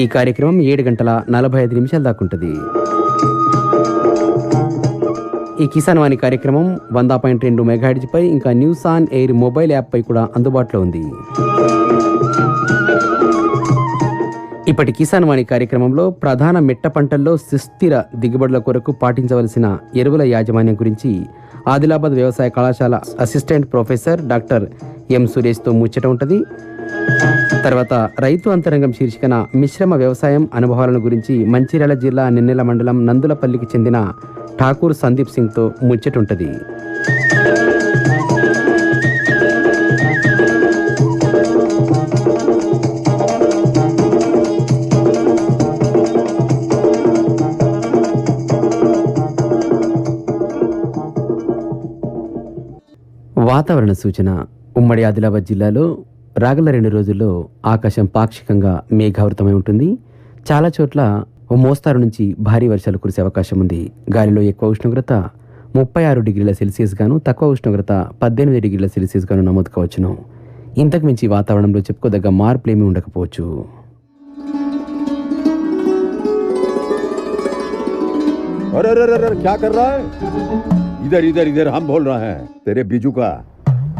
ఈ కార్యక్రమం ఏడు గంటల నలభై ఐదు నిమిషాల దాకా ఉంటుంది. ఈ కిసాన్ వాణి కార్యక్రమం వంద పాయింట్ రెండు మెగాహెడ్జ్పై ఇంకా న్యూస్ ఆన్ ఎయిర్ మొబైల్ యాప్పై కూడా అందుబాటులో ఉంది. ఇప్పటి కిసాన్ వాణి కార్యక్రమంలో ప్రధాన మిట్ట పంటల్లో సుస్థిర దిగుబడుల కొరకు పాటించవలసిన ఎరువుల యాజమాన్యం గురించి ఆదిలాబాద్ వ్యవసాయ కళాశాల అసిస్టెంట్ ప్రొఫెసర్ డాక్టర్ ఎం సురేష్తో ముచ్చట ఉంటుంది. తర్వాత రైతు అంతరంగం శీర్షికన మిశ్రమ వ్యవసాయం అనుభవాలను గురించి మంచిర్యాల జిల్లా నిన్నెల మండలం నందులపల్లికి చెందిన ఠాకూర్ సందీప్ సింగ్తో ముచ్చటుంటది. వాతావరణ సూచన ఉమ్మడి ఆదిలాబాద్ జిల్లాలో రాగల రెండు రోజుల్లో ఆకాశం పాక్షికంగా మేఘావృతమై ఉంటుంది చాలా చోట్ల ఓ మోస్తారు నుంచి భారీ వర్షాలు కురిసే అవకాశం ఉంది గాలిలో ఎక్కువ ఉష్ణోగ్రత ముప్పై ఆరు డిగ్రీల సెల్సియస్ గాను తక్కువ ఉష్ణోగ్రత పద్దెనిమిది డిగ్రీల సెల్సియస్ గాను నమోదు కావచ్చును ఇంతకు మించి వాతావరణంలో చెప్పుకోదగ్గ మార్పులేమీ ఉండకపోవచ్చు अरे अरे अरे अरे, क्या कर रहा है इधर इधर इधर हम बोल रहे हैं तेरे बीजू का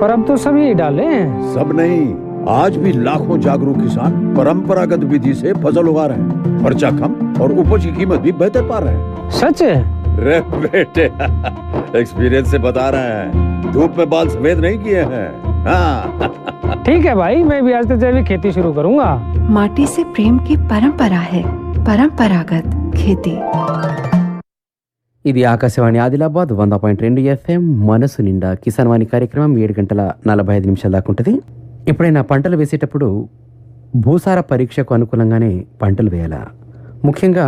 पर अब तो सभी डाले हैं। सब नहीं आज भी लाखों जागरूक किसान परंपरागत विधि से फ़सल उगा रहे हैं। खर्चा कम और उपज की कीमत भी बेहतर पा रहे हैं। सच है? रे बेटे एक्सपीरियंस से बता रहे हैं। धूप में बाल सफ़ेद नहीं किए हैं। हाँ। ठीक है भाई मैं भी आज से जैविक खेती शुरू करूँगा। माटी से प्रेम की परंपरा है परंपरागत खेती। ఇది ఆకాశవాణి ఆదిలాబాద్ వంద పాయింట్ రెండు ఎఫ్ఎం మనసు నిండా కిసాన్ వాణి కార్యక్రమం ఏడు గంటల నలభై ఐదు నిమిషాల దాకా ఉంటుంది. ఎప్పుడైనా పంటలు వేసేటప్పుడు భూసార పరీక్షకు అనుకూలంగానే పంటలు వేయాలా? ముఖ్యంగా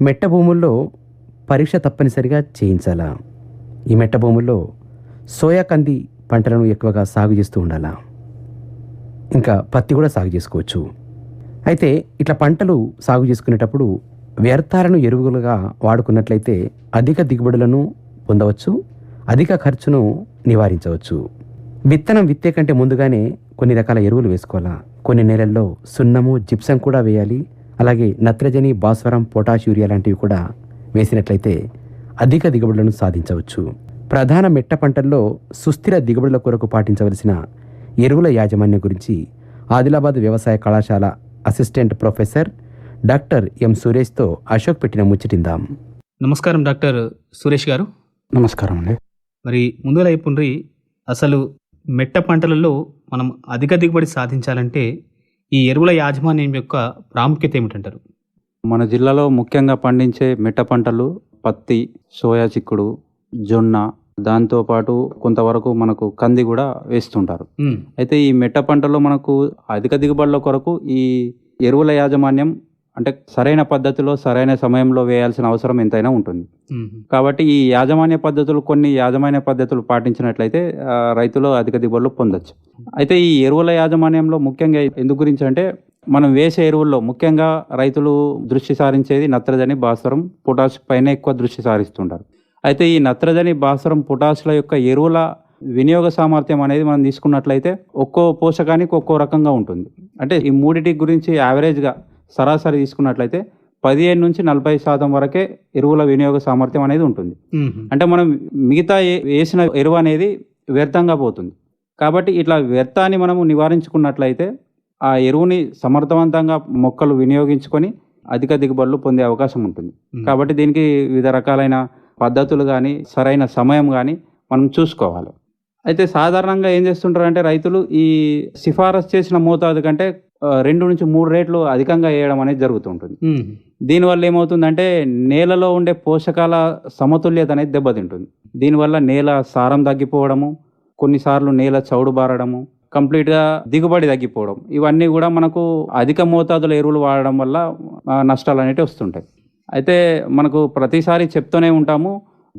మెట్ట భూముల్లో పరీక్ష తప్పనిసరిగా చేయించాలా? ఈ మెట్ట భూముల్లో సోయా కంది పంటలను ఎక్కువగా సాగు చేస్తూ ఉండాలా? ఇంకా పత్తి కూడా సాగు చేసుకోవచ్చు. అయితే ఇట్లా పంటలు సాగు చేసుకునేటప్పుడు వ్యర్థాలను ఎరువులుగా వాడుకున్నట్లయితే అధిక దిగుబడులను పొందవచ్చు అధిక ఖర్చును నివారించవచ్చు. విత్తనం విత్తే కంటే ముందుగానే కొన్ని రకాల ఎరువులు వేసుకోవాలా? కొన్ని నెలల్లో సున్నము జిప్సం కూడా వేయాలి. అలాగే నత్రజని భాస్వరం పొటాష్ యూరియా లాంటివి కూడా వేసినట్లయితే అధిక దిగుబడులను సాధించవచ్చు. ప్రధాన మెట్ట పంటల్లో సుస్థిర దిగుబడుల కొరకు పాటించవలసిన ఎరువుల యాజమాన్యం గురించి ఆదిలాబాద్ వ్యవసాయ కళాశాల అసిస్టెంట్ ప్రొఫెసర్ డాక్టర్ ఎం సురేష్తో అశోక్ పెట్టిన ముచ్చటిందాం. నమస్కారం డాక్టర్ సురేష్ గారు. నమస్కారం అండి. మరి ముందుగా చెప్పుండ్రి అసలు మెట్ట పంటలలో మనం అధిక దిగుబడి సాధించాలంటే ఈ ఎరువుల యాజమాన్యం యొక్క ప్రాముఖ్యత ఏమిటంటారు? మన జిల్లాలో ముఖ్యంగా పండించే మిట్ట పంటలు పత్తి సోయా చిక్కుడు జొన్న దాంతోపాటు కొంతవరకు మనకు కంది కూడా వేస్తుంటారు. అయితే ఈ మెట్ట పంటలో మనకు అధిక దిగుబడుల కొరకు ఈ ఎరువుల యాజమాన్యం అంటే సరైన పద్ధతిలో సరైన సమయంలో వేయాల్సిన అవసరం ఎంతైనా ఉంటుంది. కాబట్టి ఈ యాజమాన్య పద్ధతులు కొన్ని యాజమాన్య పద్ధతులు పాటించినట్లయితే రైతులు అధిక దిగుబడులు పొందొచ్చు. అయితే ఈ ఎరువుల యాజమాన్యంలో ముఖ్యంగా ఎందుకు గురించి అంటే మనం వేసే ఎరువుల్లో ముఖ్యంగా రైతులు దృష్టి సారించేది నత్రజని భాస్వరం పొటాష్ పైన ఎక్కువ దృష్టి సారిస్తుంటారు. అయితే ఈ నత్రజని భాస్వరం పొటాష్ల యొక్క ఎరువుల వినియోగ సామర్థ్యం అనేది మనం తీసుకున్నట్లయితే ఒక్కో పోషకానికి ఒక్కో రకంగా ఉంటుంది. అంటే ఈ మూడిటి గురించి యావరేజ్గా సరాసరి తీసుకున్నట్లయితే పదిహేను నుంచి నలభై శాతం వరకే ఎరువుల వినియోగ సామర్థ్యం అనేది ఉంటుంది. అంటే మనం మిగతా వేసిన ఎరువు అనేది వ్యర్థంగా పోతుంది. కాబట్టి ఇట్లా వ్యర్థాన్ని మనము నివారించుకున్నట్లయితే ఆ ఎరువుని సమర్థవంతంగా మొక్కలు వినియోగించుకొని అధిక దిగుబడులు పొందే అవకాశం ఉంటుంది. కాబట్టి దీనికి వివిధ రకాలైన పద్ధతులు కానీ సరైన సమయం కానీ మనం చూసుకోవాలి. అయితే సాధారణంగా ఏం చేస్తుంటారంటే రైతులు ఈ సిఫారసు చేసిన మోతాదు కంటే రెండు నుంచి మూడు రేట్లు అధికంగా వేయడం అనేది జరుగుతుంటుంది. దీనివల్ల ఏమవుతుందంటే నేలలో ఉండే పోషకాల సమతుల్యత అనేది దెబ్బతింటుంది. దీనివల్ల నేల సారం తగ్గిపోవడము కొన్నిసార్లు నేల చౌడు బారడము కంప్లీట్గా దిగుబడి తగ్గిపోవడం ఇవన్నీ కూడా మనకు అధిక మోతాదుల ఎరువులు వాడడం వల్ల నష్టాలు అనేవి వస్తుంటాయి. అయితే మనకు ప్రతిసారి చెప్తూనే ఉంటాము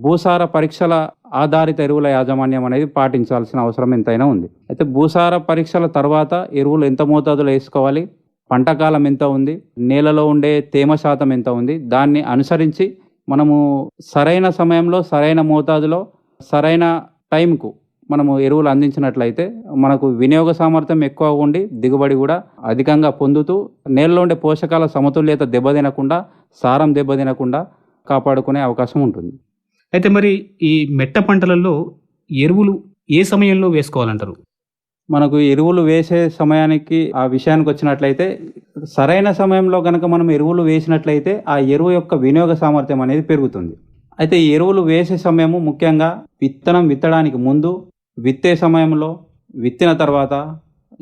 భూసార పరీక్షల ఆధారిత ఎరువుల యాజమాన్యం అనేది పాటించాల్సిన అవసరం ఎంతైనా ఉంది. అయితే భూసార పరీక్షల తర్వాత ఎరువులు ఎంత మోతాదులో వేసుకోవాలి? పంట కాలం ఎంత ఉంది? నేలలో ఉండే తేమ శాతం ఎంత ఉంది? దాన్ని అనుసరించి మనము సరైన సమయంలో సరైన మోతాదులో సరైన టైంకు మనము ఎరువులు అందించినట్లయితే మనకు వినియోగ సామర్థ్యం ఎక్కువ ఉండి దిగుబడి కూడా అధికంగా పొందుతూ నేలలో ఉండే పోషకాల సమతుల్యత దెబ్బతినకుండా సారం దెబ్బతినకుండా కాపాడుకునే అవకాశం ఉంటుంది. అయితే మరి ఈ మెట్ట పంటలలో ఎరువులు ఏ సమయంలో వేసుకోవాలంటారు? మనకు ఎరువులు వేసే సమయానికి ఆ విషయానికి వచ్చినట్లయితే సరైన సమయంలో కనుక మనం ఎరువులు వేసినట్లయితే ఆ ఎరువు యొక్క వినియోగ సామర్థ్యం అనేది పెరుగుతుంది. అయితే ఎరువులు వేసే సమయము ముఖ్యంగా విత్తనం విత్తడానికి ముందు విత్తే సమయంలో విత్తిన తర్వాత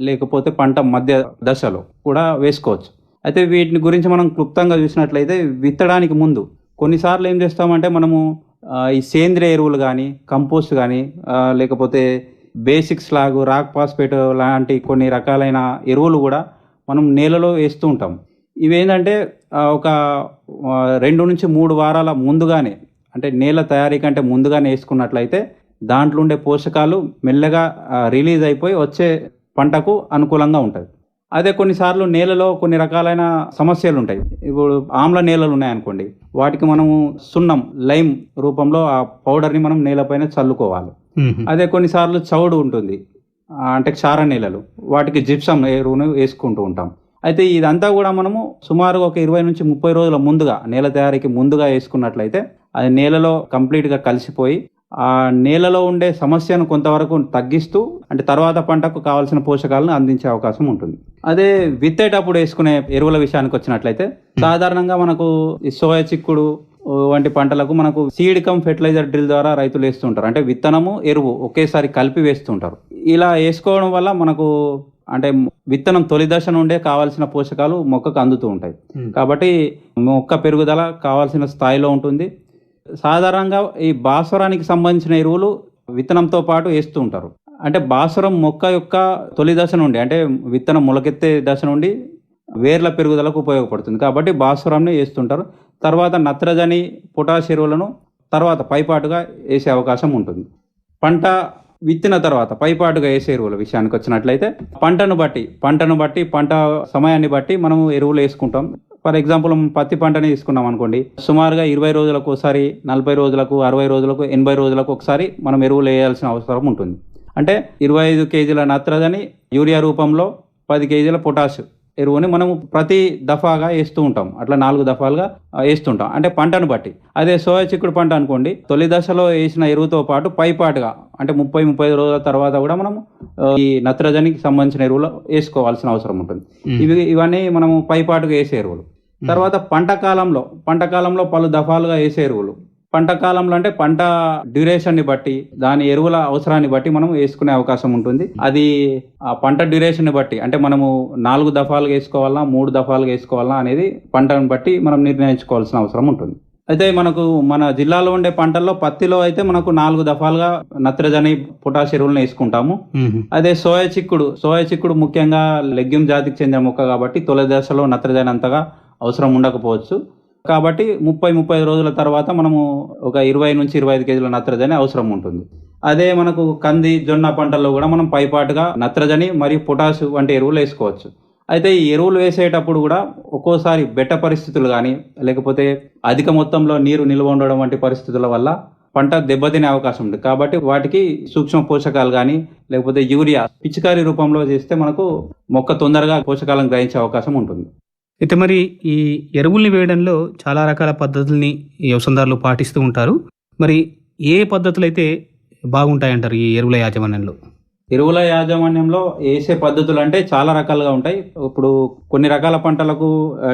లేకపోతే పంట మధ్య దశలో కూడా వేసుకోవచ్చు. అయితే వీటిని గురించి మనం క్లుప్తంగా చూసినట్లయితే విత్తడానికి ముందు కొన్నిసార్లు ఏం చేస్తామంటే మనము ఈ సేంద్రియ ఎరువులు కానీ కంపోస్ట్ కానీ లేకపోతే బేసిక్స్ లాగు రాక్ పాస్పేట్ లాంటి కొన్ని రకాలైన ఎరువులు కూడా మనం నేలలో వేస్తూ ఉంటాం. ఇవేంటంటే ఒక రెండు నుంచి మూడు వారాల ముందుగానే అంటే నేల తయారీ కంటే ముందుగానే వేసుకున్నట్లయితే దాంట్లో ఉండే పోషకాలు మెల్లగా రిలీజ్ అయిపోయి వచ్చే పంటకు అనుకూలంగా ఉంటుంది. అదే కొన్నిసార్లు నేలలో కొన్ని రకాలైన సమస్యలు ఉంటాయి ఇప్పుడు ఆమ్ల నేలలు ఉన్నాయనుకోండి వాటికి మనము సున్నం లైమ్ రూపంలో ఆ పౌడర్ని మనం నేలపైన చల్లుకోవాలి. అదే కొన్నిసార్లు చౌడు ఉంటుంది అంటే క్షార నేలలు వాటికి జిప్సం ఎరువును వేసుకుంటూ ఉంటాం. అయితే ఇదంతా కూడా మనము సుమారుగా ఒక ఇరవై నుంచి ముప్పై రోజుల ముందుగా నేల తయారీకి ముందుగా వేసుకున్నట్లయితే అది నేలలో కంప్లీట్గా కలిసిపోయి ఆ నేలలో ఉండే సమస్యను కొంతవరకు తగ్గిస్తూ అంటే తర్వాత పంటకు కావాల్సిన పోషకాలను అందించే అవకాశం ఉంటుంది. అదే విత్తేటప్పుడు వేసుకునే ఎరువుల విషయానికి వచ్చినట్లయితే సాధారణంగా మనకు సోయా చిక్కుడు వంటి పంటలకు మనకు సీడ్ కమ్ ఫెర్టిలైజర్ డ్రిల్ ద్వారా రైతులు వేస్తుంటారు అంటే విత్తనము ఎరువు ఒకేసారి కలిపి వేస్తుంటారు ఇలా వేసుకోవడం వల్ల మనకు అంటే విత్తనం తొలి దశ నుండే కావాల్సిన పోషకాలు మొక్కకు అందుతూ ఉంటాయి. కాబట్టి మొక్క పెరుగుదల కావాల్సిన స్థాయిలో ఉంటుంది. సాధారణంగా ఈ భాస్వరానికి సంబంధించిన ఎరువులు విత్తనంతో పాటు వేస్తూ ఉంటారు. అంటే భాస్వరం మొక్క యొక్క తొలి దశ నుండి అంటే విత్తనం మొలకెత్తే దశ నుండి వేర్ల పెరుగుదలకు ఉపయోగపడుతుంది. కాబట్టి బాసురంని వేస్తుంటారు. తర్వాత నత్రజని పొటాష్ ఎరువులను తర్వాత పైపాటుగా వేసే అవకాశం ఉంటుంది. పంట విత్తిన తర్వాత పైపాటుగా వేసే ఎరువుల విషయానికి వచ్చినట్లయితే పంటను బట్టి పంటను బట్టి పంట సమయాన్ని బట్టి మనం ఎరువులు వేసుకుంటాం. ఫర్ ఎగ్జాంపుల్ పత్తి పంటని తీసుకున్నాం అనుకోండి. సుమారుగా ఇరవై రోజులకు ఒకసారి నలభై రోజులకు అరవై రోజులకు ఎనభై రోజులకు ఒకసారి మనం ఎరువులు వేయాల్సిన అవసరం ఉంటుంది. అంటే ఇరవై ఐదు కేజీల నత్రజని యూరియా రూపంలో పది కేజీల పొటాష్ ఎరువుని మనం ప్రతి దఫాగా వేస్తూ ఉంటాం. అట్లా నాలుగు దఫాలుగా వేస్తుంటాం. అంటే పంటను బట్టి. అదే సోయా చిక్కుడు పంట అనుకోండి తొలి దశలో వేసిన ఎరువుతో పాటు పైపాటుగా అంటే ముప్పై ముప్పై రోజుల తర్వాత కూడా మనం ఆ, ఈ నత్రజనికి సంబంధించిన ఎరువులు వేసుకోవాల్సిన అవసరం ఉంటుంది. ఇవి ఇవన్నీ మనము పైపాటుగా వేసే ఎరువులు. తర్వాత పంట కాలంలో పంట కాలంలో పలు దఫాలుగా వేసే ఎరువులు. పంట కాలంలో అంటే పంట డ్యూరేషన్ని బట్టి దాని ఎరువుల అవసరాన్ని బట్టి మనం వేసుకునే అవకాశం ఉంటుంది. అది ఆ పంట డ్యూరేషన్ని బట్టి అంటే మనము నాలుగు దఫాలుగా వేసుకోవాలా మూడు దఫాలుగా వేసుకోవాలా అనేది పంటను బట్టి మనం నిర్ణయించుకోవాల్సిన అవసరం ఉంటుంది. అయితే మనకు మన జిల్లాలో ఉండే పంటల్లో పత్తిలో అయితే మనకు నాలుగు దఫాలుగా నత్రజని పొటాష్ ఎరువులను వేసుకుంటాము. అదే సోయా చిక్కుడు సోయా చిక్కుడు ముఖ్యంగా లెగ్యూమ్ జాతికి చెందిన మొక్క కాబట్టి తొలి దశలో నత్రజని అంతగా అవసరం ఉండకపోవచ్చు. కాబట్టి ముప్పై ముప్పై రోజుల తర్వాత మనము ఒక ఇరవై నుంచి ఇరవై ఐదు కేజీల నత్రజని అవసరం ఉంటుంది. అదే మనకు కంది జొన్న పంటల్లో కూడా మనం పైపాటుగా నత్రజని మరియు పొటాష్ వంటి ఎరువులు వేసుకోవచ్చు. అయితే ఈ ఎరువులు వేసేటప్పుడు కూడా ఒక్కోసారి బెట్ట పరిస్థితులు కానీ లేకపోతే అధిక మొత్తంలో నీరు నిల్వ ఉండడం వంటి పరిస్థితుల వల్ల పంట దెబ్బతినే అవకాశం ఉంది. కాబట్టి వాటికి సూక్ష్మ పోషకాలు కానీ లేకపోతే యూరియా పిచికారీ రూపంలో చేస్తే మనకు మొక్క తొందరగా పోషకాలను గ్రహించే అవకాశం ఉంటుంది. అయితే మరి ఈ ఎరువుల్ని వేయడంలో చాలా రకాల పద్ధతుల్ని వ్యవసాయదారులు పాటిస్తూ ఉంటారు. మరి ఏ పద్ధతులు అయితే బాగుంటాయంటారు ఈ ఎరువుల యాజమాన్యంలో? ఎరువుల యాజమాన్యంలో వేసే పద్ధతులు అంటే చాలా రకాలుగా ఉంటాయి. ఇప్పుడు కొన్ని రకాల పంటలకు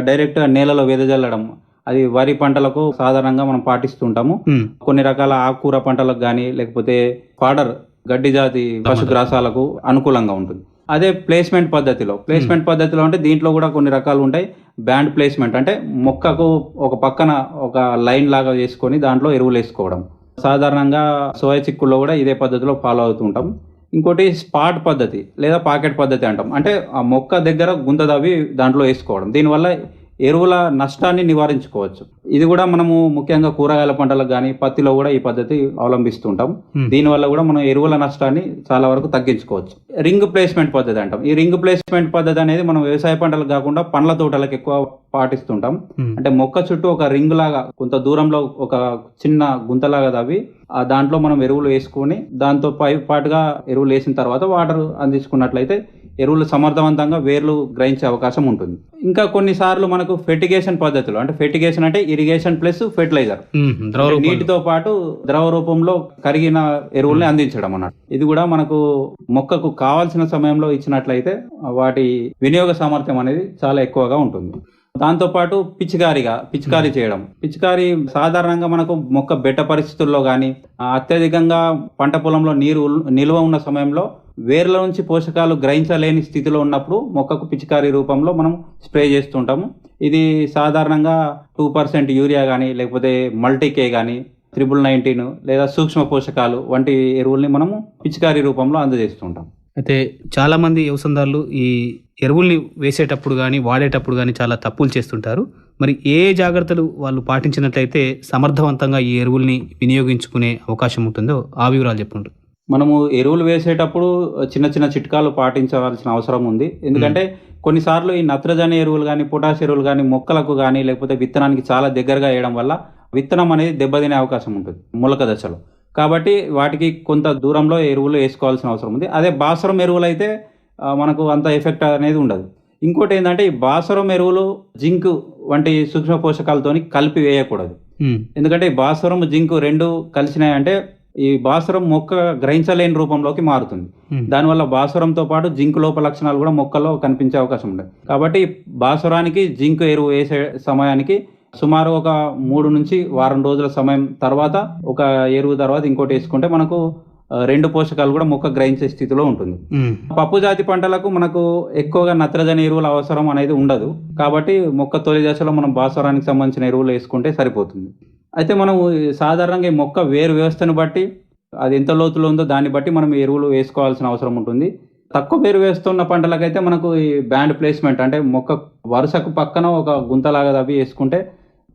డైరెక్ట్ నేలలో వెదజల్లడం అది వరి పంటలకు సాధారణంగా మనం పాటిస్తుంటాము ఉమ్, కొన్ని రకాల ఆకుకూర పంటలకు కానీ లేకపోతే ఫాడర్ గడ్డి జాతి పశుగ్రాసాలకు అనుకూలంగా ఉంటుంది. అదే ప్లేస్మెంట్ పద్ధతిలో. ప్లేస్మెంట్ పద్ధతిలో అంటే దీంట్లో కూడా కొన్ని రకాలు ఉంటాయి. బ్యాండ్ ప్లేస్మెంట్ అంటే మొక్కకు ఒక పక్కన ఒక లైన్ లాగా చేసుకొని దాంట్లో ఎరువులు వేసుకోవడం. సాధారణంగా సోయా చిక్కుల్లో కూడా ఇదే పద్ధతిలో ఫాలో అవుతుంటాం ఇంకోటి స్పాట్ పద్ధతి లేదా పాకెట్ పద్ధతి అంటాం. అంటే ఆ మొక్క దగ్గర గుంత దవ్వి దాంట్లో వేసుకోవడం. దీనివల్ల ఎరువుల నష్టాన్ని నివారించుకోవచ్చు. ఇది కూడా మనము ముఖ్యంగా కూరగాయల పంటలకు కానీ పత్తిలో కూడా ఈ పద్ధతి అవలంబిస్తుంటాం. దీనివల్ల కూడా మనం ఎరువుల నష్టాన్ని చాలా వరకు తగ్గించుకోవచ్చు. రింగ్ ప్లేస్మెంట్ పద్ధతి అంటాం. ఈ రింగ్ ప్లేస్మెంట్ పద్ధతి అనేది మనం వ్యవసాయ పంటలకు కాకుండా పండ్ల తోటలకు ఎక్కువ పాటిస్తుంటాం. అంటే మొక్క చుట్టూ ఒక రింగ్ లాగా కొంత దూరంలో ఒక చిన్న గుంతలాగా తవ్వి ఆ దాంట్లో మనం ఎరువులు వేసుకొని దాంతో పై పాటుగా ఎరువులు వేసిన తర్వాత వాటర్ అందించుకున్నట్లయితే ఎరువులు సమర్థవంతంగా వేర్లు గ్రహించే అవకాశం ఉంటుంది. ఇంకా కొన్నిసార్లు మనకు ఫెర్టిగేషన్ పద్ధతులు అంటే ఫెర్టిగేషన్ అంటే ఇరిగేషన్ ప్లస్ ఫెర్టిలైజర్. నీటితో పాటు ద్రవ రూపంలో కరిగిన ఎరువుల్ని అందించడం అన్నట్టు. ఇది కూడా మనకు మొక్కకు కావాల్సిన సమయంలో ఇచ్చినట్లయితే వాటి వినియోగ సామర్థ్యం అనేది చాలా ఎక్కువగా ఉంటుంది. దాంతో పాటు పిచికారిగా పిచికారీ చేయడం. పిచికారీ సాధారణంగా మనకు మొక్క బెట్ట పరిస్థితుల్లో కానీ అత్యధికంగా పంట పొలంలో నీరు నిల్వ ఉన్న సమయంలో వేర్ల నుంచి పోషకాలు గ్రహించలేని స్థితిలో ఉన్నప్పుడు మొక్కకు పిచికారీ రూపంలో మనం స్ప్రే చేస్తుంటాము. ఇది సాధారణంగా టూ పర్సెంట్ యూరియా కానీ లేకపోతే మల్టీకే కానీ త్రిబుల్ నైన్టీన్ లేదా సూక్ష్మ పోషకాలు వంటి ఎరువుల్ని మనము పిచికారీ రూపంలో అందజేస్తుంటాం. అయితే చాలామంది వ్యవసాయదారులు ఈ ఎరువుల్ని వేసేటప్పుడు కానీ వాడేటప్పుడు కానీ చాలా తప్పులు చేస్తుంటారు. మరి ఏ జాగ్రత్తలు వాళ్ళు పాటించినట్లయితే సమర్థవంతంగా ఈ ఎరువుల్ని వినియోగించుకునే అవకాశం ఉంటుందో ఆ వివరాలు చెప్పండి. మనము ఎరువులు వేసేటప్పుడు చిన్న చిన్న చిట్కాలు పాటించవలసిన అవసరం ఉంది. ఎందుకంటే కొన్నిసార్లు ఈ నత్రజని ఎరువులు కానీ పొటాష్ ఎరువులు కానీ మొక్కలకు కానీ లేకపోతే విత్తనానికి చాలా దగ్గరగా వేయడం వల్ల విత్తనం అనేది దెబ్బతినే అవకాశం ఉంటుంది మొలక దశలో. కాబట్టి వాటికి కొంత దూరంలో ఎరువులు వేసుకోవాల్సిన అవసరం ఉంది. అదే బాసరం ఎరువులు అయితే మనకు అంత ఎఫెక్ట్ అనేది ఉండదు. ఇంకోటి ఏంటంటే ఈ బాసరం ఎరువులు జింక్ వంటి సూక్ష్మ పోషకాలతోని కలిపి వేయకూడదు. ఎందుకంటే ఈ భాస్వరం జింక్ రెండు కలిసినాయంటే ఈ భాస్వరం మొక్క గ్రహించలేని రూపంలోకి మారుతుంది. ఉమ్, దానివల్ల భాస్వరంతో పాటు జింక్ లోప లక్షణాలు కూడా మొక్కల్లో కనిపించే అవకాశం ఉంటుంది కాబట్టి భాస్వరానికి జింక్ ఎరువు వేసే సమయానికి సుమారు ఒక మూడు నుంచి వారం రోజుల సమయం తర్వాత ఒక ఎరువు తర్వాత ఇంకోటి వేసుకుంటే మనకు రెండు పోషకాలు కూడా మొక్క గ్రహించే స్థితిలో ఉంటుంది. పప్పు జాతి పంటలకు మనకు ఎక్కువగా నత్రజని ఎరువుల అవసరం అనేది ఉండదు. కాబట్టి మొక్క తొలి దశలో మనం భాస్వరానికి సంబంధించిన ఎరువులు వేసుకుంటే సరిపోతుంది. అయితే మనం సాధారణంగా ఈ మొక్క వేరు వ్యవస్థను బట్టి అది ఎంత లోతులో ఉందో దాన్ని బట్టి మనం ఎరువులు వేసుకోవాల్సిన అవసరం ఉంటుంది. తక్కువ వేరు వేస్తున్న పంటలకైతే మనకు ఈ బ్యాండ్ ప్లేస్మెంట్ అంటే మొక్క వరుసకు పక్కన ఒక గుంతలాగా తవ్వి వేసుకుంటే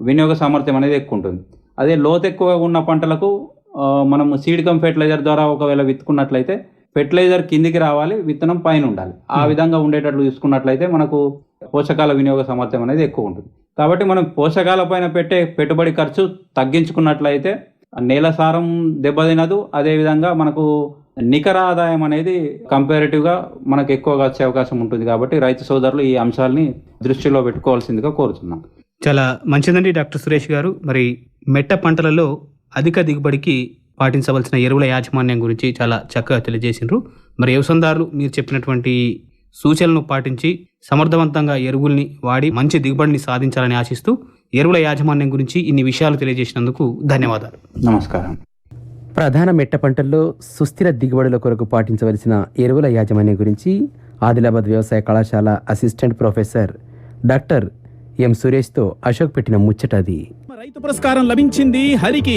వినియోగ సామర్థ్యం అనేది ఎక్కువ ఉంటుంది. అదే లోతు ఎక్కువగా ఉన్న పంటలకు మనం సీడ్ కమ్ ఫెర్టిలైజర్ ద్వారా ఒకవేళ విత్తుకున్నట్లయితే ఫెర్టిలైజర్ కిందికి రావాలి విత్తనం పైన ఉండాలి. ఆ విధంగా ఉండేటట్లు చూసుకున్నట్లయితే మనకు పోషకాల వినియోగ సామర్థ్యం అనేది ఎక్కువ ఉంటుంది. కాబట్టి మనం పోషకాల పైన పెట్టే పెట్టుబడి ఖర్చు తగ్గించుకున్నట్లయితే నేల సారం దెబ్బతినదు. అదేవిధంగా మనకు నికర ఆదాయం అనేది కంపారిటివ్గా మనకు ఎక్కువగా వచ్చే అవకాశం ఉంటుంది కాబట్టి రైతు సోదరులు ఈ అంశాలని దృష్టిలో పెట్టుకోవాల్సిందిగా కోరుతున్నాం చాలా మంచిదండి డాక్టర్ సురేష్ గారు. మరి మెట్ట పంటలలో అధిక దిగుబడికి పాటించవలసిన ఎరువుల యాజమాన్యం గురించి చాలా చక్కగా తెలియజేసిండ్రు. మరి వ్యవసాయదారులు మీరు చెప్పినటువంటి సూచనలను పాటించి సమర్థవంతంగా ఎరువుల్ని వాడి మంచి దిగుబడిని సాధించాలని ఆశిస్తూ ఎరువుల యాజమాన్యం గురించి ఇన్ని విషయాలు తెలియజేసినందుకు ధన్యవాదాలు. నమస్కారం. ప్రధాన మెట్ట పంటల్లో సుస్థిర దిగుబడుల కొరకు పాటించవలసిన ఎరువుల యాజమాన్యం గురించి ఆదిలాబాద్ వ్యవసాయ కళాశాల అసిస్టెంట్ ప్రొఫెసర్ డాక్టర్ ఎం సురేష్తో అశోక్ పెట్టిన ముచ్చట అది రైతు పురస్కారం లభించింది హరికి.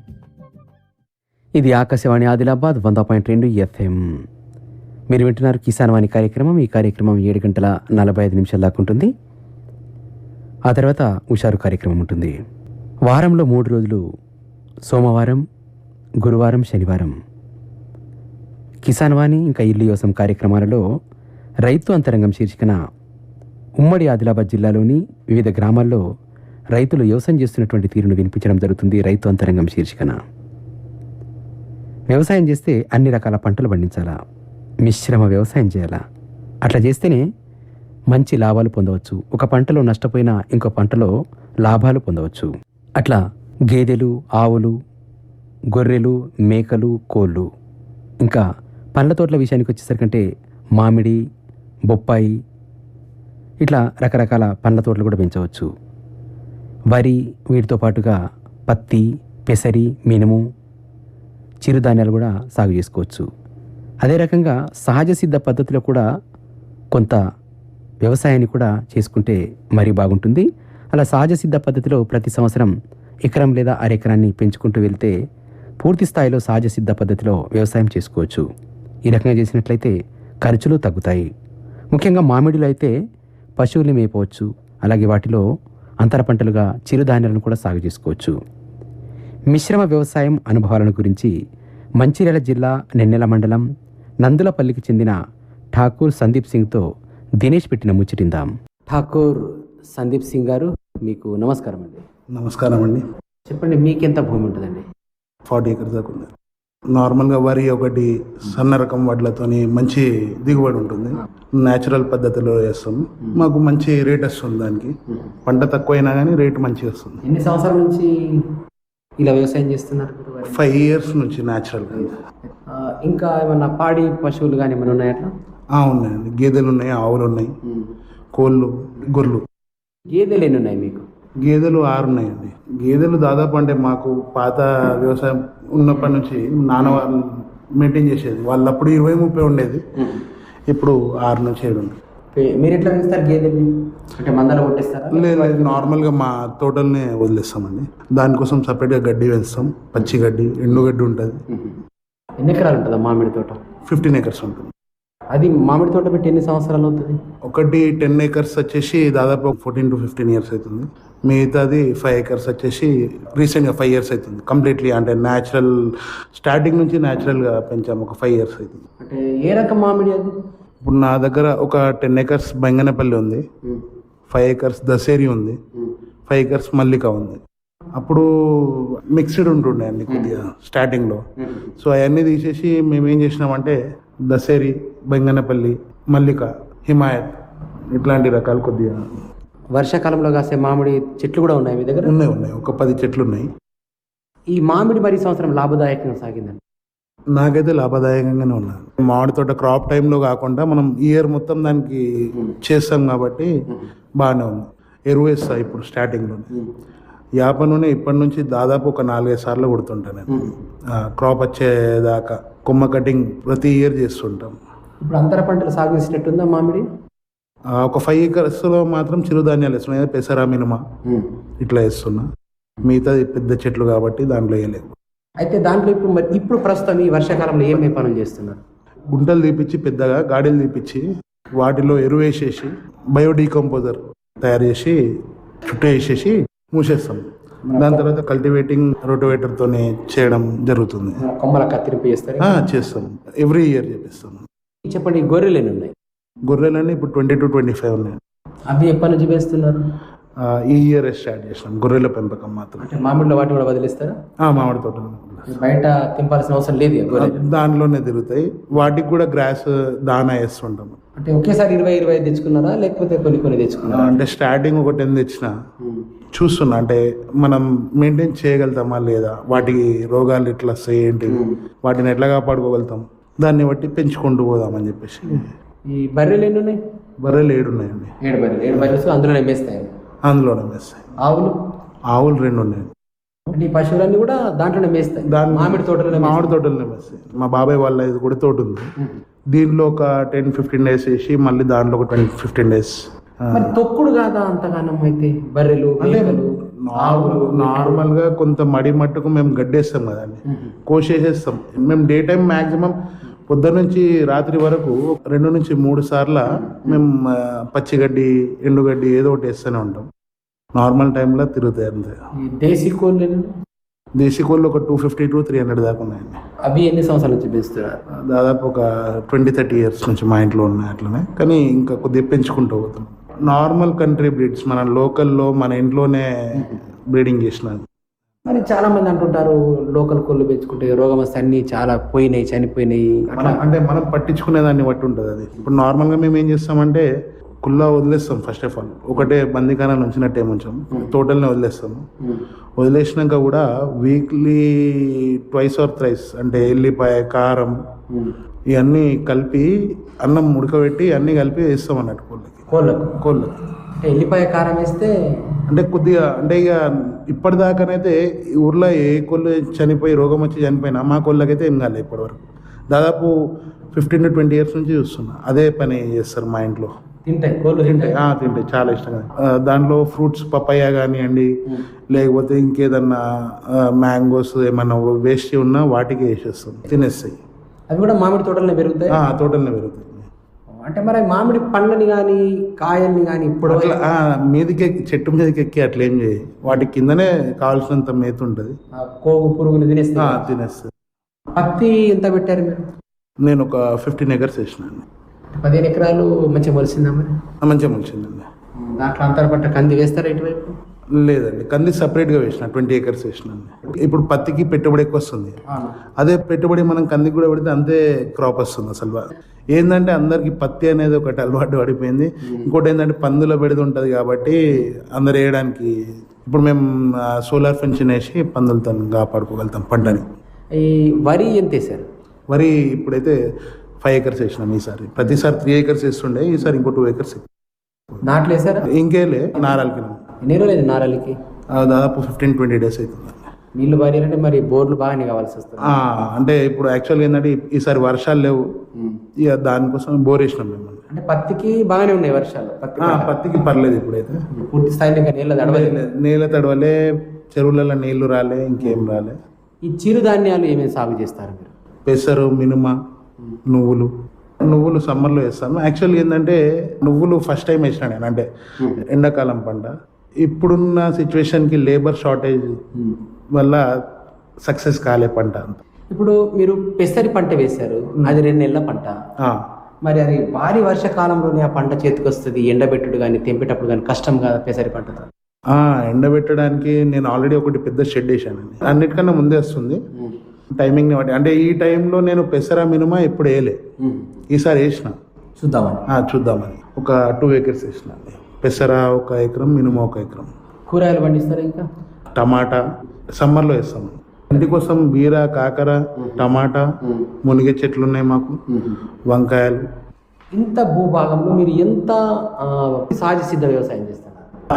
ఇది ఆకాశవాణి ఆదిలాబాద్ వంద పాయింట్ రెండు ఎఫ్ఎం. మీరు వింటున్నారు కిసాన్ వాణి కార్యక్రమం. ఈ కార్యక్రమం ఏడు గంటల నలభై ఐదు నిమిషాల దాకా ఉంటుంది. ఆ తర్వాత హుషారు కార్యక్రమం ఉంటుంది. వారంలో మూడు రోజులు సోమవారం గురువారం శనివారం. కిసాన్ వాణి ఇంకా ఇల్లు యోసం కార్యక్రమాలలో రైతు అంతరంగం శీర్షికన ఉమ్మడి ఆదిలాబాద్ జిల్లాలోని వివిధ గ్రామాల్లో రైతులు వ్యవసాయం చేస్తున్నటువంటి తీరును వినిపించడం జరుగుతుంది రైతు అంతరంగం శీర్షికన. వ్యవసాయం చేస్తే అన్ని రకాల పంటలు పండించాలా? మిశ్రమ వ్యవసాయం చేయాలా? అట్లా చేస్తేనే మంచి లాభాలు పొందవచ్చు. ఒక పంటలో నష్టపోయినా ఇంకో పంటలో లాభాలు పొందవచ్చు. అట్లా గేదెలు ఆవులు గొర్రెలు మేకలు కోళ్ళు. ఇంకా పండ్ల తోటల విషయానికి వచ్చేసరికంటే మామిడి బొప్పాయి ఇట్లా రకరకాల పండ్ల తోటలు కూడా పెంచవచ్చు. వరి వీటితో పాటుగా పత్తి పెసరి మినుము చిరుధాన్యాలు కూడా సాగు చేసుకోవచ్చు. అదే రకంగా సహజ సిద్ధ పద్ధతిలో కూడా కొంత వ్యవసాయాన్ని కూడా చేసుకుంటే మరీ బాగుంటుంది. అలా సహజ సిద్ధ పద్ధతిలో ప్రతి సంవత్సరం ఎకరం లేదా అరెకరాన్ని పెంచుకుంటూ వెళ్తే పూర్తి స్థాయిలో సహజ సిద్ధ పద్ధతిలో వ్యవసాయం చేసుకోవచ్చు. ఈ రకంగా చేసినట్లయితే ఖర్చులు తగ్గుతాయి. ముఖ్యంగా మామిడిలో అయితే పశువుల్ని మేపవచ్చు. అలాగే వాటిలో అంతర పంటలుగా చిరుధాన్యాలను కూడా సాగు చేసుకోవచ్చు. మిశ్రమ వ్యవసాయం అనుభవాలను గురించి మంచిర్యాల జిల్లా నెన్నెల మండలం నందులపల్లికి చెందిన ఠాకూర్ సందీప్ సింగ్తో దినేష్ పెట్టిన ముచ్చటిందాం. ఠాకూర్ సందీప్ సింగ్ గారు మీకు నమస్కారం అండి. నమస్కారం అండి. చెప్పండి మీకెంత భూమి ఉంటుందండి? ఫార్టీ ఎకర్స్ దాకా ఉంది. నార్మల్గా వరి ఒకటి సన్న రకం వడ్లతోని మంచి దిగుబడి ఉంటుంది. న్యాచురల్ పద్ధతిలో వేస్తాం. మాకు మంచి రేట్ వస్తుంది దానికి. పంట తక్కువైనా కానీ రేట్ మంచిగా వస్తుంది. ఎన్ని సంవత్సరాల నుంచి ఇలా వ్యవసాయం చేస్తున్నారు? ఫైవ్ ఇయర్స్ నుంచి న్యాచురల్ ఆ, ఇంకా ఏమన్నా పాడి పశువులు కానీ ఏమైనా ఉన్నాయా అట్లా? ఉన్నాయండి. గేదెలు ఉన్నాయి ఆవులు ఉన్నాయి కోళ్ళు గొర్రెలు. గేదెలు ఎన్ని ఉన్నాయి మీకు? గేదెలు ఆరు ఉన్నాయండి. గేదెలు దాదాపు అంటే మాకు పాత వ్యవసాయం ఉన్నప్పటి నుంచి నాన్న మెయింటైన్ చేసేది. వాళ్ళప్పుడు ఇరవై ముప్పై ఉండేది. ఇప్పుడు ఆరు నుంచి ఏడు పే- మీరు ఎట్లా పెంచుతారు గేదెల్ని? అంటే మందలో కొట్టేస్తారా? లేదు లేదు నార్మల్గా మా తోటల్ని వదిలేస్తామండి. దానికోసం సపరేట్గా గడ్డి వేస్తాం పచ్చి గడ్డి ఎండు గడ్డి ఉంటుంది. ఎన్ని ఎకరాలు ఉంటుందా మామిడి తోట? ఫిఫ్టీన్ ఎకర్స్ ఉంటుంది. అది మామిడి తోట పెట్టి ఎన్ని సంవత్సరాలు అవుతుంది? ఒకటి టెన్ ఎకర్స్ వచ్చేసి దాదాపు ఫోర్టీన్ టు ఫిఫ్టీన్ ఇయర్స్ అవుతుంది. మిగతాది ఫైవ్ ఎకర్స్ వచ్చేసి రీసెంట్గా ఫైవ్ ఇయర్స్ అవుతుంది. కంప్లీట్లీ అంటే న్యాచురల్ స్టార్టింగ్ నుంచి న్యాచురల్గా పెంచాము. ఒక ఫైవ్ ఇయర్స్ అవుతుంది. అంటే ఏ రకం మామిడి అది? ఇప్పుడు నా దగ్గర ఒక టెన్ ఎకర్స్ బంగనపల్లి ఉంది. ఫైవ్ ఎకర్స్ దసేరి ఉంది. ఫైవ్ ఎకర్స్ మల్లిక ఉంది. అప్పుడు మిక్స్డ్ ఉంటుండే అన్ని కొద్దిగా స్టార్టింగ్లో సో అవన్నీ తీసేసి మేము ఏం చేసినామంటే దసేరి బంగనపల్లి మల్లిక హిమాయత్ ఇట్లాంటి రకాలు కొద్దిగా వర్షాకాలంలో కాసే మామిడి చెట్లు కూడా ఉన్నాయి మీ దగ్గర? ఉన్నాయి ఉన్నాయి. ఒక పది చెట్లు ఉన్నాయి. ఈ మామిడి మరి సంవత్సరం లాభదాయకంగా సాగిందండి. నాకైతే లాభదాయకంగానే ఉన్నది. మామిడి తోట క్రాప్ టైంలో కాకుండా మనం ఇయర్ మొత్తం దానికి చేస్తాం కాబట్టి బాగానే ఉంది. ఎరువు వేస్తా ఇప్పుడు స్టార్టింగ్లో యాప నూనె ఇప్పటి నుంచి దాదాపు ఒక నాలుగైదు సార్లు కొడుతుంటాను నేను. క్రాప్ వచ్చేదాకా కొమ్మ కటింగ్ ప్రతి ఇయర్ చేస్తుంటాం. ఇప్పుడు అంతర పంటలు సాగు చేసినట్టుందా మామిడి? ఒక ఫైవ్ ఎకర్స్లో మాత్రం చిరుధాన్యాలు వేస్తున్నాయి. పెసరా మినుమ ఇట్లా వేస్తున్నా. మిగతాది పెద్ద చెట్లు కాబట్టి దాంట్లో వేయలేదు. అయితే దాంట్లో ఇప్పుడు మరి ఇప్పుడు ప్రస్తుతం ఈ వర్షాకాలంలో ఏం వ్యాపారం చేస్తున్నారు? గుంటలు తీపిచ్చి పెద్దగా గాడీలు తీపిచ్చి వాటిలో ఎరువు వేసేసి బయోడీకంపోజర్ తయారు చేసి చుట్టూ వేసేసి మూసేస్తాం. దాని తర్వాత కల్టివేటింగ్ రోటివేటర్తోనే చేయడం జరుగుతుంది. కొమ్మల కత్తిరింపు చేస్తారు? చేస్తాం. ఎవ్రీ ఇయర్ చేపిస్తాం. చెప్పండి గొర్రెలు ఎన్ని ఉన్నాయి? గొర్రెలన్నీ ఇప్పుడు ట్వంటీ టు ట్వంటీ ఫైవ్ ఉన్నాయి. అవి ఎప్పటి నుంచి వేస్తున్నారు ఈ ఇయర్ స్టార్ట్ చేసినాం గొర్రెల పెంపకం మాత్రం మామిడిలో వాటి కూడా వదిలేస్తారా? మామిడి తోటలు బయట తింపాల్సిన అవసరం లేదు దానిలోనే తిరుగుతాయి. వాటికి కూడా గ్రాస్ దానా వేస్తుంటాం. అంటే ఒకేసారి ఇరవై ఇరవై తెచ్చుకున్నారా? లేకపోతే కొన్ని కొన్ని తెచ్చుకున్నారా? అంటే స్టార్టింగ్ ఒక టెన్ తెచ్చిన. చూస్తున్నా అంటే మనం మెయింటైన్ చేయగలుగుతామా లేదా? వాటికి రోగాలు ఎట్లా వస్తాయి ఏంటి? వాటిని ఎట్లా కాపాడుకోగలుగుతాం? దాన్ని బట్టి పెంచుకుంటూ పోదామని చెప్పేసి. ఈ బర్రెలు ఎన్ని ఉన్నాయి? బర్రెలు ఏడు ఉన్నాయండి. ఏడు బర్రెలు. ఏడు బర్రెలు అందులోనే మేస్తాయి అందులోనే వేస్తాయి ఆవులు? ఆవులు రెండు ఉన్నాయి. ఈ పశువులన్నీ కూడా దాంట్లోనే మేస్తాయి? దాని మామిడి తోటలోనే మామిడి తోటలోనే వేస్తాయి మా బాబాయ్ వాళ్ళ ఇది కూడా తోట ఉంది. దీనిలో ఒక టెన్ ఫిఫ్టీన్ డేస్ వేసి మళ్ళీ దాంట్లో ఒక ట్వంటీ ఫిఫ్టీన్ డేస్ మరి తొక్కుడు కాదా అంతగానం అయితే? బర్రెలు మేకలు నార్మల్గా కొంత మడి మట్టుకు మేము గడ్డేస్తాం కదండి. కోసేసేస్తాం. మేము డే టైం మాక్సిమం పొద్దున్న నుంచి రాత్రి వరకు రెండు నుంచి మూడు సార్ల మేము పచ్చిగడ్డి ఎండుగడ్డి ఏదో ఒకటి వేస్తూనే ఉంటాం. నార్మల్ టైంలో తిరుగుతాయి అంతే. దేశీ కోళ్ళు దేశీ కోళ్ళు ఒక two fifty to three hundred దాకా ఉన్నాయండి. అవి ఎన్ని సంవత్సరాల నుంచి పెంచుతున్నారు? దాదాపు ఒక ట్వంటీ థర్టీ ఇయర్స్ నుంచి మా ఇంట్లో ఉన్నాయి అట్లనే. కానీ ఇంకా కొద్దిగా పెంచుకుంటూ పోతున్నాం. నార్మల్ కంట్రీ బ్రీడ్స్ మన లోకల్లో మన ఇంట్లోనే బ్రీడింగ్ చేసినాను మరి చాలా మంది అంటుంటారు లోకల్ కోళ్ళు పెంచుకుంటే రోగం వస్తే అన్ని చాలా పోయినాయి చనిపోయినాయి. మనం అంటే మనం పట్టించుకునే దాన్ని బట్టి ఉంటుంది అది. ఇప్పుడు నార్మల్గా మేము ఏం చేస్తామంటే కుల్లా వదిలేస్తాం ఫస్ట్ ఆఫ్ ఆల్ ఒకటే బందికానాలు ఉంచినట్టే ఉంచాం. టోటల్ని వదిలేస్తాము వదిలేసినాక కూడా వీక్లీ ట్వైస్ ఆర్ థ్రైస్ అంటే ఎల్లిపాయ కారం ఇవన్నీ కలిపి అన్నం ఉడకబెట్టి అన్నీ కలిపి వేస్తాం అన్నట్టు కోళ్ళకి. కోళ్ళకు. కోళ్ళకి. ఎల్లిపాయ కారం వేస్తే అంటే కొద్దిగా అంటే ఇక ఇప్పటిదాకానైతే ఈ ఊర్లో ఏ కోళ్ళు చనిపోయి రోగం వచ్చి చనిపోయినా మా కోళ్ళకైతే ఏం కాలేదు ఇప్పటివరకు. దాదాపు ఫిఫ్టీన్ టు ట్వంటీ ఇయర్స్ నుంచి చూస్తున్నా. అదే పని చేస్తారు మా ఇంట్లో. తింటాయి కోళ్ళు తింటాయి. తింటాయి. చాలా ఇష్టంగా దాంట్లో ఫ్రూట్స్ పపాయ కానివ్వండి లేకపోతే ఇంకేదన్నా మ్యాంగోస్ ఏమన్నా వేస్ట్ ఉన్నా వాటికి వేసేస్తాం. తినేస్తాయి. అవి కూడా మామిడి తోటలోనే పెరుగుతాయి? ఆ, తోటలోనే పెరుగుతాయి. అంటే మరి మామిడి పండ్లని కానీ కాయల్ని కానీ ఇప్పుడు అట్లా మీదకి చెట్టు మీదకి ఎక్కి అట్లా ఏం చేయి. వాటి కిందనే కావాల్సినంత మేత ఉంటుంది. కోగు పురుగులు ఆ, తినేస్తాయి తినేస్తాయి పత్తి ఎంత పెట్టారు మీరు? నేను ఒక ఫిఫ్టీన్ ఎకర్స్ వేసినాను పదిహేను ఎకరాలు మంచిగా మొలిసిందా మరి? మంచిగా మంచిదండి దాంట్లో అంతర పంట కంది వేస్తారా ఇటువైపు? లేదండి. కంది సపరేట్గా వేసిన ట్వంటీ ఎకర్స్ వేసినాను ఇప్పుడు పత్తికి పెట్టుబడి ఎక్కువ వస్తుంది. అదే పెట్టుబడి మనం కందికి కూడా పెడితే అంతే క్రాప్ వస్తుంది అసలు. ఏంటంటే అందరికి పత్తి అనేది ఒకటి అలవాటు పడిపోయింది. ఇంకోటి ఏంటంటే పందుల బెడద ఉంటుంది కాబట్టి అందరు వేయడానికి ఇప్పుడు మేము సోలార్ ఫెన్షన్ వేసి పందులతో కాపాడుకోగలుగుతాం పంటని. ఈ వరి ఎంత వేసారు మరి ఇప్పుడైతే ఫైవ్ ఎకర్స్ వేసినాం ఈసారి. ప్రతిసారి త్రీ ఎకర్స్ వేస్తుండే ఈసారి ఇంకో టూ ఎకర్స్ నాట్లు వేసారా ఇంకేలే నారాలకి ఎన్ని రోజులు నారలికి దాదాపు ఫిఫ్టీన్ ట్వంటీ డేస్ అవుతుంది. నీళ్ళు భార్యాలంటే మరి బోర్లు బాగానే కావాల్సి వస్తుంది. అంటే ఇప్పుడు యాక్చువల్గా ఏంటంటే ఈసారి వర్షాలు లేవు. ఇక దానికోసం బోర్ వేసినాం మేము. అంటే పత్తికి బాగానే ఉన్నాయి వర్షాలు. పత్తికి పర్లేదు ఇప్పుడైతే. పూర్తి స్థాయిలో ఇంకా నీళ్ళ దడవలేదు నీళ్ళ తడవలే చెరువులలో నీళ్ళు రాలే ఇంకేం రాలే. ఈ చిరుధాన్యాలు ఏమేమి సాగు చేస్తారు మీరు? పెసరు మినుమ నువ్వులు. నువ్వులు సమ్మర్లో వేస్తాను. యాక్చువల్గా ఏంటంటే నువ్వులు ఫస్ట్ టైం వేసిన నేను. అంటే ఎండాకాలం పంట. ఇప్పుడున్న సిచ్యువేషన్కి లేబర్ షార్టేజ్ వల్ల సక్సెస్ కాలే పంట అంత. ఇప్పుడు మీరు పెసరి పంట వేశారు అది రెండు నెలల పంట. మరి అది భారీ వర్షాకాలంలోనే ఆ పంట చేతికి వస్తుంది ఎండబెట్టుడు కానీ తెంపేటప్పుడు కానీ కష్టం కాదా పెసరి పంటతో? ఆ, ఎండబెట్టడానికి నేను ఆల్రెడీ ఒకటి పెద్ద షెడ్ వేసానండి అన్నిటికన్నా ముందే వస్తుంది. టైమింగ్ని బట్టి అంటే ఈ టైంలో నేను పెసర మినిమా ఎప్పుడు వేయలే. ఈసారి వేసిన. చూద్దామని. చూద్దామని. ఒక టూ ఎకర్స్ వేసిన పెసర ఒక ఎకరం మినిమం ఒక ఎకరం. కూరగాయలు పండిస్తారు ఇంకా? టమాటా సమ్మర్లో వేస్తాం. ఇంటి కోసం బీర కాకర టమాటా మునిగే చెట్లు ఉన్నాయి మాకు. వంకాయలు. ఇంత భూభాగంలో మీరు ఎంత సహజ సిద్ధ వ్యవసాయం చేస్తున్నారు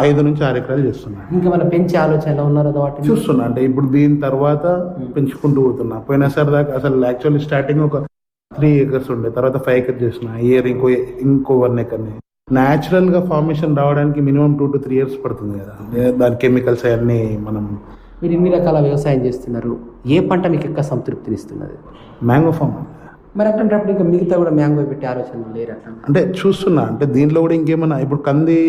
ఐదు నుంచి ఆరు ఎకరాలు చేస్తున్నాను. ఇంకా మన పెంచే ఆలోచనలో ఉన్నారు వాటిని చూస్తున్నా. అంటే ఇప్పుడు దీని తర్వాత పెంచుకుంటూ పోతున్నా. పోయినసారి దాకా అసలు యాక్చువల్లీ స్టార్టింగ్ ఒక త్రీ ఏకర్స్ ఉండే. తర్వాత ఫైవ్ ఎకర్స్ చేసిన ఇయర్ ఇంకో ఇంకో వన్ ఎకర్ని న్యాచురల్గా ఫార్మేషన్ రావడానికి minimum two to three years పడుతుంది కదా. దాని కెమికల్స్ అవన్నీ మనం మీరు ఇన్ని రకాల వ్యవసాయం చేస్తున్నారు. ఏ పంట మీకు ఎక్కువ సంతృప్తినిస్తున్నది? మ్యాంగో ఫామ్ మరి అట్లాంటప్పుడు ఇంకా మిగతా కూడా మ్యాంగో పెట్టే ఆలోచన లేరు అంటే చూస్తున్నా అంటే దీంట్లో కూడా ఇంకేమన్నా ఇప్పుడు కంది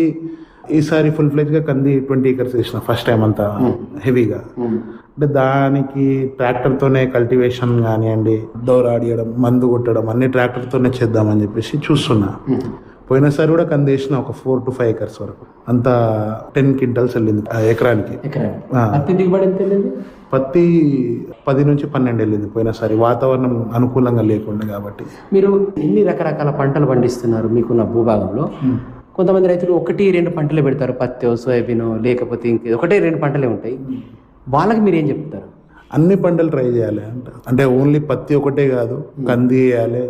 ఈసారి ఫుల్ ఫ్లెజ్గా కంది ట్వంటీ ఏకర్స్ వేసిన ఫస్ట్ టైం అంతా హెవీగా అంటే దానికి ట్రాక్టర్ తోనే కల్టివేషన్ కానివ్వండి దౌరాడియడం మందు కొట్టడం అన్ని ట్రాక్టర్ తోనే చేద్దామని చెప్పేసి చూస్తున్నా. పోయినసారి కూడా కంది వేసిన ఒక ఫోర్ టు ఫైవ్ ఎకర్స్ వరకు. అంతా టెన్ క్వింటల్స్ వెళ్ళింది ఎకరానికి. పత్తి దిగుబడి పత్తి పది నుంచి పన్నెండు వెళ్ళింది పోయినసారి వాతావరణం అనుకూలంగా లేకుండా కాబట్టి. మీరు ఎన్ని రకరకాల పంటలు పండిస్తున్నారు మీకున్న భూభాగంలో? కొంతమంది రైతులు ఒకటి రెండు పంటలే పెడతారు పత్తి సోయాబీన్ లేకపోతే ఇంక ఒకటే రెండు పంటలే ఉంటాయి. వాళ్ళకి మీరు ఏం చెప్తారు? అన్ని పంటలు ట్రై చేయాలి అంట. అంటే ఓన్లీ పత్తి ఒకటే కాదు కంది వేయాలి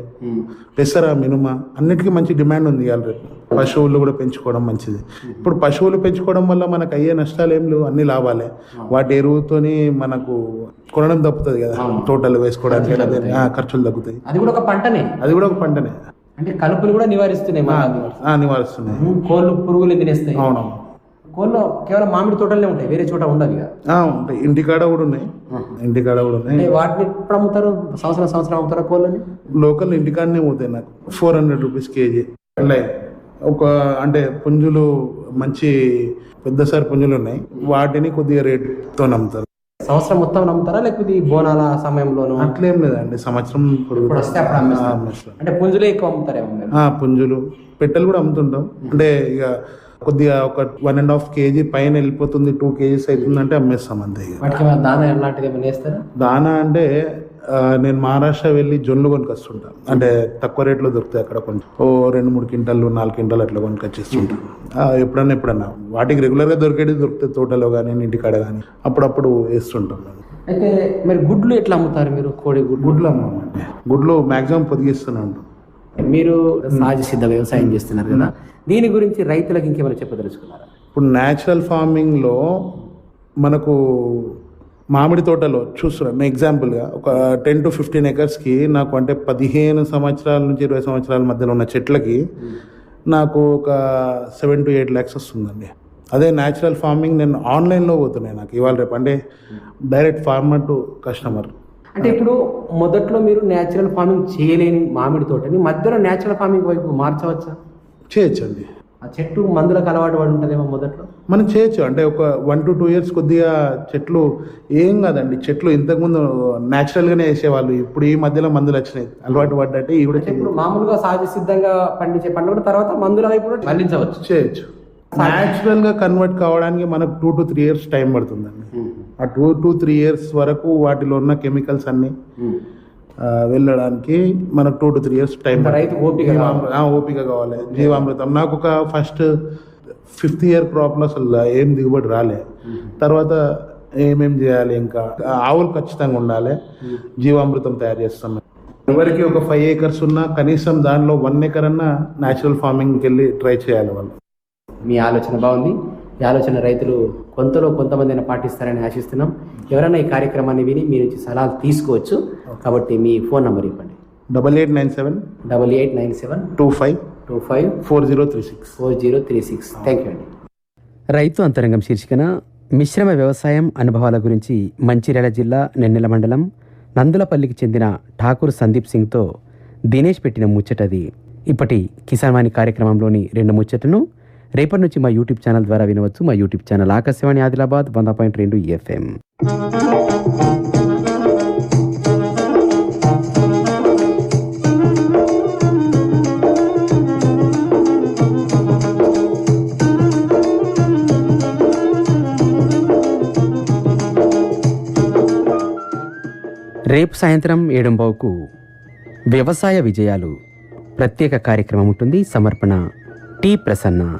పెసర మినుమ అన్నిటికీ మంచి డిమాండ్ ఉంది ఇవాళ రేపు. పశువులు కూడా పెంచుకోవడం మంచిది. ఇప్పుడు పశువులు పెంచుకోవడం వల్ల మనకు అయ్యే నష్టాలు ఏం లేవు అన్ని లాభాలే. వాటి ఎరువుతోని మనకు కొనడం తప్పుతుంది కదా. తోటలు వేసుకోవడానికి ఖర్చులు తగ్గుతాయి. అది కూడా ఒక పంటనే. అది కూడా ఒక పంటనే. అంటే కలుపులు కూడా నివారిస్తున్నాయి నివారిస్తున్నాయి. కోళ్ళు పురుగులు తినేస్తాయి. అవునవును. కోళ్ళు కేవలం మామిడి తోటలనే ఉంటాయి వేరే చోట ఉండవు ఇక. ఉంటాయి. ఇంటికాడ కూడా ఉన్నాయి. ఇంటికాడ కూడా ఉన్నాయి. వాటిని ఎప్పుడు అమ్ముతారు? సంవత్సరం సంవత్సరం అమ్ముతారా కోళ్ళని? లోకల్ ఇంటికాడనే పోతాయి నాకు. Four hundred rupees kg. Like ఒక అంటే పుంజులు మంచి పెద్ద సారి పుంజులు ఉన్నాయి. వాటిని కొద్దిగా రేట్తో నమ్ముతారు సంవత్సరం మొత్తం అమ్ముతారా? లేకపోతే ఈ బోనాల సమయంలోనూ? అట్లేం లేదండి. సంవత్సరం ఇప్పుడు ఇప్పుడు వస్తే అప్పుడు అమ్మేస్తారు. అమ్మేస్తాం. అంటే పుంజులే ఎక్కువ అమ్ముతారేమో మీరు? ఆ, పుంజులు. పెట్టెలు కూడా అమ్ముతుంటాం. అంటే ఇక కొద్దిగా ఒక వన్ అండ్ హాఫ్ కేజీ పైన వెళ్ళిపోతుంది టూ కేజీస్ అవుతుందంటే అమ్మేస్తాం అంతే దానా అంటే నేను మహారాష్ట్ర వెళ్ళి జొన్లు కొనుకొస్తుంటాను అంటే తక్కువ రేట్లో దొరుకుతాయి అక్కడ కొంచెం. ఓ రెండు మూడు క్వింటాలు నాలుగు క్వింటాలు అట్లా కొనుకొచ్చేస్తుంటాను ఎప్పుడన్నా ఎప్పుడన్నా. వాటికి రెగ్యులర్గా దొరికేది దొరుకుతాయి తోటలో కానీ ఇంటికాడ కానీ అప్పుడప్పుడు వేస్తుంటాం మేము. అయితే మరి గుడ్లు ఎట్లా అమ్ముతారు మీరు? కోడి గుడ్లు? గుడ్లు అమ్మామండి. గుడ్లు మాక్సిమం పొదిగిస్తూనే ఉంటాం. మీరు సహజ సిద్ధ వ్యవసాయం చేస్తున్నారు కదా. దీని గురించి రైతులకు ఇంకేమైనా చెప్పదలుచుకున్నారా? ఇప్పుడు న్యాచురల్ ఫార్మింగ్లో మనకు మామిడి తోటలో చూస్తున్నాను ఎగ్జాంపుల్గా ఒక టెన్ టు ఫిఫ్టీన్ ఎకర్స్కి నాకు అంటే పదిహేను సంవత్సరాల నుంచి ఇరవై సంవత్సరాల మధ్యలో ఉన్న చెట్లకి నాకు ఒక సెవెన్ టు ఎయిట్ ల్యాక్స్ వస్తుందండి. అదే న్యాచురల్ ఫార్మింగ్ నేను ఆన్లైన్లో పోతున్నాయి నాకు ఇవాళ రేపు. అంటే డైరెక్ట్ ఫార్మర్ టు కస్టమర్ అంటే ఇప్పుడు మొదట్లో మీరు నేచురల్ ఫార్మింగ్ చేయలేని మామిడి తోటని మధ్యలో నేచురల్ ఫార్మింగ్ వైపు మార్చవచ్చా? చేయొచ్చండి. ఆ చెట్టు మందులకు అలవాటు పడి ఉంటుందేమో మొదట్లో? మనం చేయొచ్చు. అంటే ఒక వన్ టు టూ ఇయర్స్ కొద్దిగా చెట్లు ఏం కాదండి. చెట్లు ఇంతకుముందు న్యాచురల్గానే వేసేవాళ్ళు. ఇప్పుడు ఈ మధ్యలో మందులు వచ్చినాయి. అలవాటు పడ్డట్టే ఇవి కూడా ఇప్పుడు మామూలుగా సహజ సిద్ధంగా పండించే కూడా తర్వాత మందుల వైపు కూడా మళ్ళించవచ్చు చేయొచ్చు. న్యాచురల్గా కన్వర్ట్ కావడానికి మనకు two to three years time పడుతుందండి. ఆ టూ టు త్రీ ఇయర్స్ వరకు వాటిలో ఉన్న కెమికల్స్ అన్ని వెళ్ళడానికి మనకు two to three years time రైతు ఓపిక కావాలి. ఓపిక కావాలి. జీవామృతం. నాకు ఒక ఫస్ట్ ఫిఫ్త్ ఇయర్ క్రాప్లో అసలు ఏం దిగుబడి రాలే. తర్వాత ఏమేం చేయాలి ఇంకా? ఆవులు ఖచ్చితంగా ఉండాలి. జీవామృతం తయారు చేస్తాం. ఎవరికి ఒక ఫైవ్ ఏకర్స్ ఉన్నా కనీసం దానిలో వన్ ఎకర్ అన్నా న్యాచురల్ ఫార్మింగ్కి వెళ్ళి ట్రై చేయాలి వాళ్ళు. మీ ఆలోచన బాగుంది. ఈ ఆలోచన రైతులు కొంతలో కొంతమందిని పాటిస్తారని ఆశిస్తున్నాం. ఎవరైనా ఈ కార్యక్రమాన్ని విని మీ నుంచి సలహాలు తీసుకోవచ్చు. కాబట్టి మీ ఫోన్ నంబర్ ఇవ్వండి. Double eight nine seven double eight nine seven two five two five four zero three six four zero three six. Thank you అండి. రైతు అంతరంగం శీర్షికన మిశ్రమ వ్యవసాయం అనుభవాల గురించి మంచిర్యాల జిల్లా నెన్నెల మండలం నందులపల్లికి చెందిన ఠాకూర్ సందీప్ సింగ్తో దినేష్ పెట్టిన ముచ్చటది. ఇప్పటి కిసాన్ వాణి కార్యక్రమంలోని రెండు ముచ్చటను రేపటి నుంచి మా యూట్యూబ్ ఛానల్ ద్వారా వినవచ్చు. మా యూట్యూబ్ ఛానల్ ఆకాశవాణి ఆదిలాబాద్ వంద పాయింట్ రెండు ఎఫ్ఎం. రేపు సాయంత్రం ఏడంబావుకు వ్యవసాయ విజయాలు ప్రత్యేక కార్యక్రమం ఉంటుంది. సమర్పణ టి ప్రసన్న.